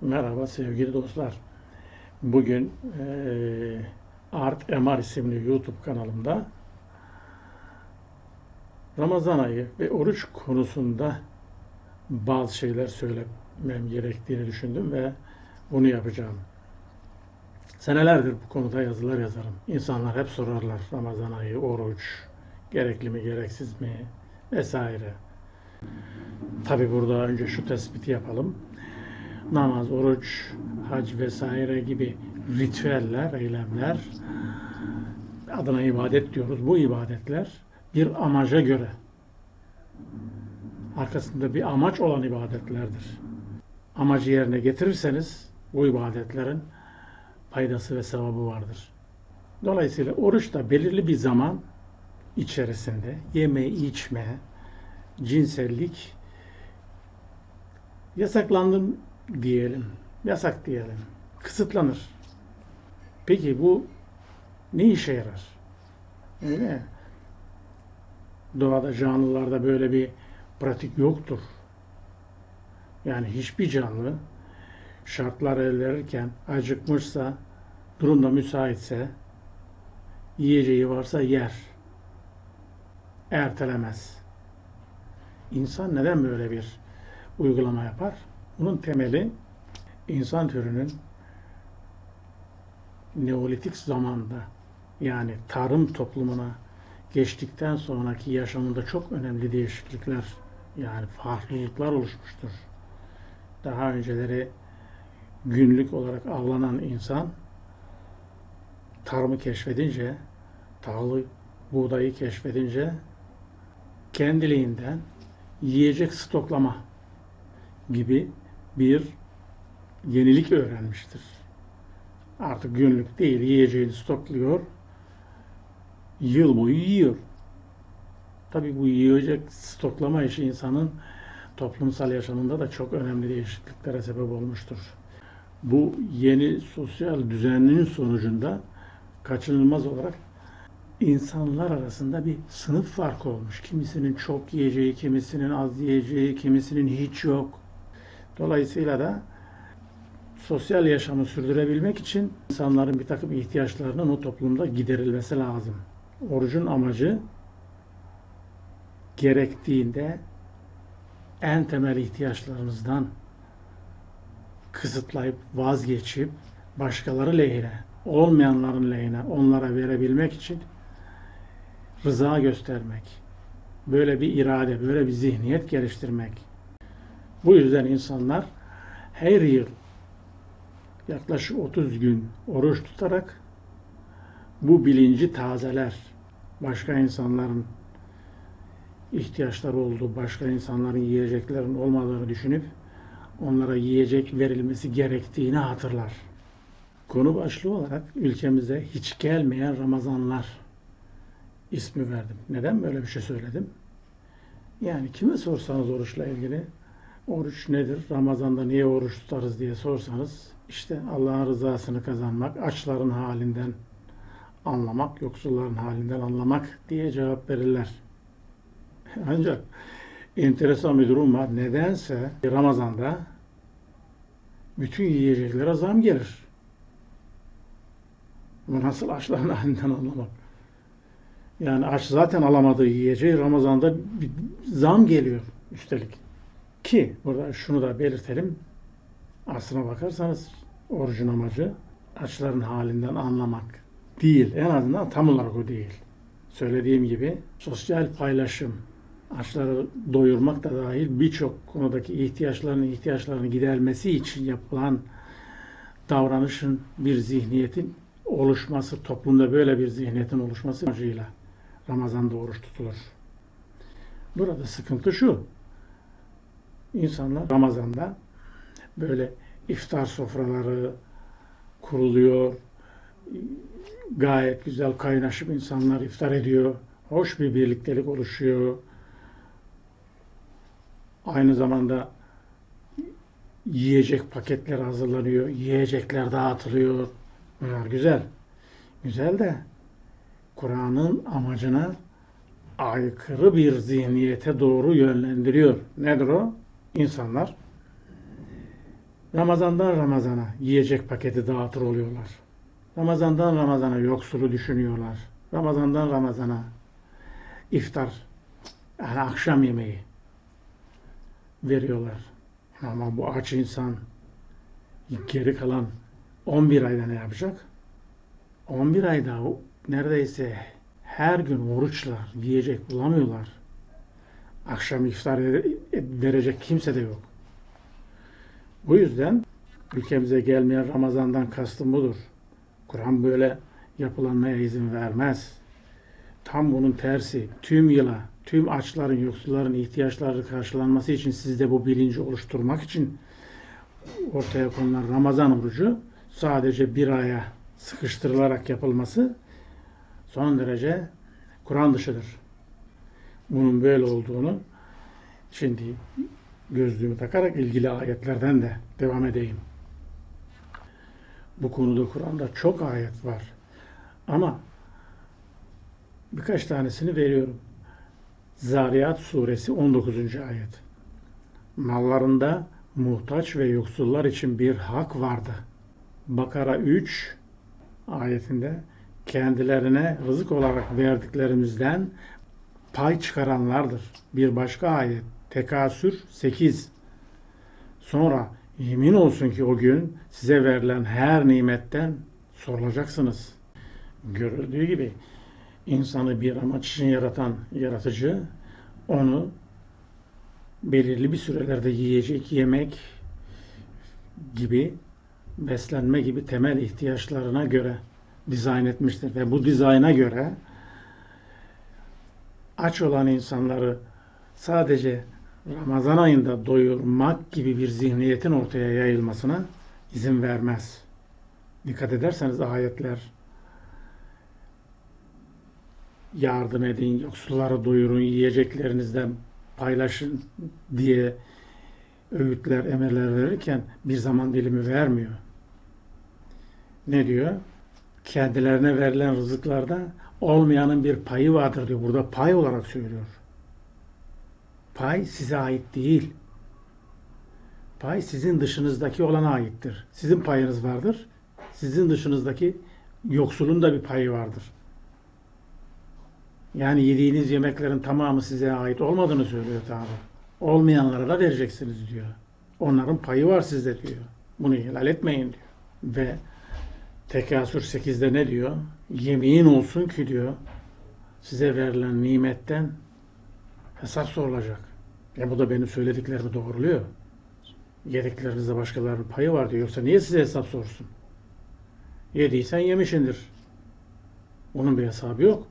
Merhaba sevgili dostlar. Bugün eee Art MR isimli YouTube kanalımda Ramazan ayı ve oruç konusunda bazı şeyler söylemem gerektiğini düşündüm ve bunu yapacağım. Senelerdir bu konuda yazılar yazarım. İnsanlar hep sorarlar Ramazan ayı, oruç, gerekli mi, gereksiz mi vesaire. Tabi burada önce şu tespiti yapalım namaz, oruç, hac vesaire gibi ritüeller, eylemler adına ibadet diyoruz. Bu ibadetler bir amaca göre arkasında bir amaç olan ibadetlerdir. Amacı yerine getirirseniz bu ibadetlerin faydası ve sevabı vardır. Dolayısıyla oruç da belirli bir zaman içerisinde yeme, içme, cinsellik yasaklandı diyelim, yasak diyelim, kısıtlanır. Peki bu ne işe yarar? Öyle? Doğada, canlılarda böyle bir pratik yoktur. Yani hiçbir canlı şartlar el verirken acıkmışsa, durumda müsaitse, yiyeceği varsa yer. Ertelemez. İnsan neden böyle bir uygulama yapar? Bunun temeli insan türünün Neolitik zamanda yani tarım toplumuna geçtikten sonraki yaşamında çok önemli değişiklikler yani farklılıklar oluşmuştur. Daha önceleri günlük olarak avlanan insan tarımı keşfedince, tahılı, buğdayı keşfedince kendiliğinden yiyecek stoklama gibi bir yenilik öğrenmiştir. Artık günlük değil, yiyeceğini stokluyor, yıl boyu yiyor. Tabi bu yiyecek stoklama işi insanın toplumsal yaşamında da çok önemli değişikliklere sebep olmuştur. Bu yeni sosyal düzeninin sonucunda kaçınılmaz olarak insanlar arasında bir sınıf farkı olmuş. Kimisinin çok yiyeceği, kimisinin az yiyeceği, kimisinin hiç yok. Dolayısıyla da sosyal yaşamı sürdürebilmek için insanların bir takım ihtiyaçlarının o toplumda giderilmesi lazım. Orucun amacı gerektiğinde en temel ihtiyaçlarımızdan kısıtlayıp vazgeçip başkaları lehine, olmayanların lehine onlara verebilmek için rıza göstermek. Böyle bir irade, böyle bir zihniyet geliştirmek. Bu yüzden insanlar her yıl yaklaşık 30 gün oruç tutarak bu bilinci tazeler. Başka insanların ihtiyaçları olduğu, başka insanların yiyeceklerin olmadığını düşünüp onlara yiyecek verilmesi gerektiğini hatırlar. Konu başlığı olarak ülkemize hiç gelmeyen Ramazanlar ismi verdim. Neden böyle bir şey söyledim? Yani kime sorsanız oruçla ilgili oruç nedir? Ramazan'da niye oruç tutarız diye sorsanız işte Allah'ın rızasını kazanmak, açların halinden anlamak, yoksulların halinden anlamak diye cevap verirler. Ancak enteresan bir durum var. Nedense Ramazan'da bütün yiyeceklere zam gelir. Bu nasıl açların halinden anlamak? Yani aç zaten alamadığı yiyeceği Ramazan'da bir zam geliyor üstelik. Ki burada şunu da belirtelim. Aslına bakarsanız orucun amacı açların halinden anlamak değil. En azından tam olarak o değil. Söylediğim gibi sosyal paylaşım, açları doyurmak da dahil birçok konudaki ihtiyaçlarının ihtiyaçlarını gidermesi için yapılan davranışın bir zihniyetin oluşması, toplumda böyle bir zihniyetin oluşması amacıyla Ramazan'da oruç tutulur. Burada sıkıntı şu. İnsanlar Ramazan'da böyle iftar sofraları kuruluyor. Gayet güzel kaynaşıp insanlar iftar ediyor. Hoş bir birliktelik oluşuyor. Aynı zamanda yiyecek paketler hazırlanıyor. Yiyecekler dağıtılıyor. Bunlar güzel. Güzel de Kur'an'ın amacına aykırı bir zihniyete doğru yönlendiriyor. Nedir o? İnsanlar Ramazandan Ramazana yiyecek paketi dağıtır oluyorlar. Ramazandan Ramazana yoksulu düşünüyorlar. Ramazandan Ramazana iftar, yani akşam yemeği veriyorlar. Ama bu aç insan geri kalan 11 ayda ne yapacak? 11 ayda neredeyse her gün oruçlar, yiyecek bulamıyorlar. Akşam iftar verecek kimse de yok. Bu yüzden ülkemize gelmeyen Ramazan'dan kastım budur. Kur'an böyle yapılanmaya izin vermez. Tam bunun tersi. Tüm yıla, tüm açların, yoksulların ihtiyaçları karşılanması için sizde bu bilinci oluşturmak için ortaya konulan Ramazan orucu sadece bir aya sıkıştırılarak yapılması son derece Kur'an dışıdır. Bunun böyle olduğunu şimdi gözlüğümü takarak ilgili ayetlerden de devam edeyim. Bu konuda Kur'an'da çok ayet var. Ama birkaç tanesini veriyorum. Zariyat suresi 19. ayet. Mallarında muhtaç ve yoksullar için bir hak vardı. Bakara 3 ayetinde kendilerine rızık olarak verdiklerimizden pay çıkaranlardır. Bir başka ayet Tekasür 8 Sonra yemin olsun ki o gün size verilen her nimetten sorulacaksınız. Görüldüğü gibi insanı bir amaç için yaratan yaratıcı onu belirli bir sürelerde yiyecek, yemek gibi beslenme gibi temel ihtiyaçlarına göre dizayn etmiştir ve bu dizayna göre aç olan insanları sadece Ramazan ayında doyurmak gibi bir zihniyetin ortaya yayılmasına izin vermez. Dikkat ederseniz ayetler yardım edin, yoksulları doyurun, yiyeceklerinizden paylaşın diye öğütler, emirler verirken bir zaman dilimi vermiyor. Ne diyor? Kendilerine verilen rızıklarda olmayanın bir payı vardır diyor. Burada pay olarak söylüyor. Pay size ait değil. Pay sizin dışınızdaki olana aittir. Sizin payınız vardır. Sizin dışınızdaki yoksulun da bir payı vardır. Yani yediğiniz yemeklerin tamamı size ait olmadığını söylüyor Tanrı. Olmayanlara da vereceksiniz diyor. Onların payı var sizde diyor. Bunu helal etmeyin diyor. Ve Tekasür 8'de ne diyor? Yemin olsun ki diyor size verilen nimetten hesap sorulacak. E bu da benim söylediklerimi doğruluyor. Yediklerinizde başkalarının payı var diyor. Yoksa niye size hesap sorsun? Yediysen yemişindir. Onun bir hesabı yok.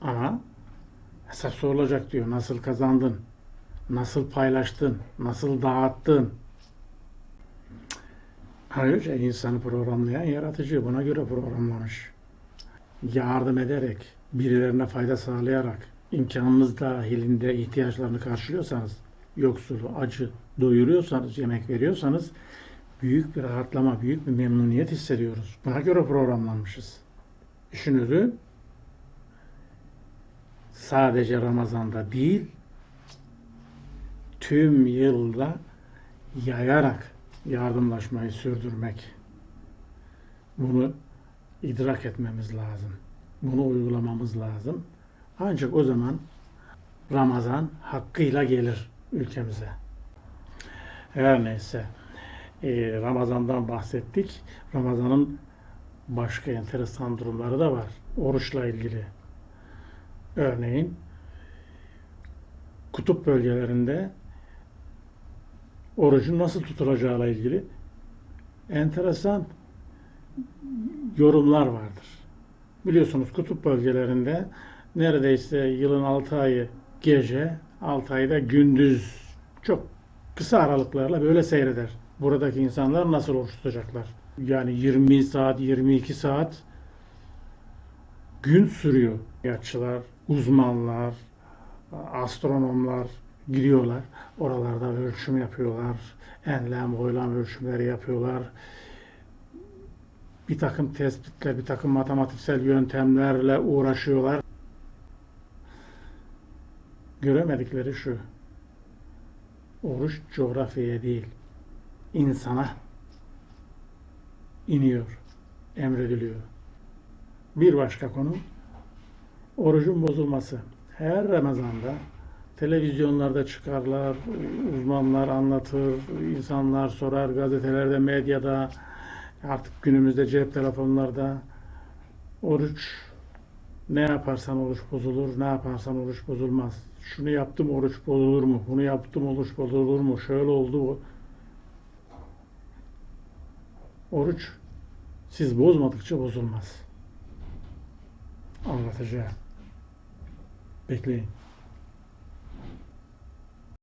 Ama hesap sorulacak diyor. Nasıl kazandın? Nasıl paylaştın? Nasıl dağıttın? Ayrıca insanı programlayan yaratıcı buna göre programlamış. Yardım ederek, birilerine fayda sağlayarak, imkanınız dahilinde ihtiyaçlarını karşılıyorsanız, yoksulu, acı doyuruyorsanız, yemek veriyorsanız büyük bir rahatlama, büyük bir memnuniyet hissediyoruz. Buna göre programlanmışız. İşin özü sadece Ramazan'da değil, tüm yılda yayarak yardımlaşmayı sürdürmek. Bunu idrak etmemiz lazım. Bunu uygulamamız lazım. Ancak o zaman Ramazan hakkıyla gelir ülkemize. Her neyse. e, Ramazan'dan bahsettik. Ramazan'ın başka enteresan durumları da var. Oruçla ilgili. Örneğin kutup bölgelerinde orucun nasıl tutulacağıyla ilgili enteresan yorumlar vardır. Biliyorsunuz kutup bölgelerinde neredeyse yılın 6 ayı gece, 6 ayda gündüz çok kısa aralıklarla böyle seyreder. Buradaki insanlar nasıl oruç tutacaklar? Yani 20 saat, 22 saat gün sürüyor. Yatçılar, uzmanlar, astronomlar gidiyorlar. Oralarda ölçüm yapıyorlar. Enlem, boylam ölçümleri yapıyorlar. Bir takım tespitler, bir takım matematiksel yöntemlerle uğraşıyorlar. Göremedikleri şu. Oruç coğrafyaya değil, insana iniyor, emrediliyor. Bir başka konu orucun bozulması. Her Ramazan'da televizyonlarda çıkarlar, uzmanlar anlatır, insanlar sorar, gazetelerde, medyada, artık günümüzde cep telefonlarda oruç ne yaparsan oruç bozulur, ne yaparsan oruç bozulmaz. Şunu yaptım oruç bozulur mu? Bunu yaptım oruç bozulur mu? Şöyle oldu bu. Oruç siz bozmadıkça bozulmaz. Anlatacağım. Bekleyin.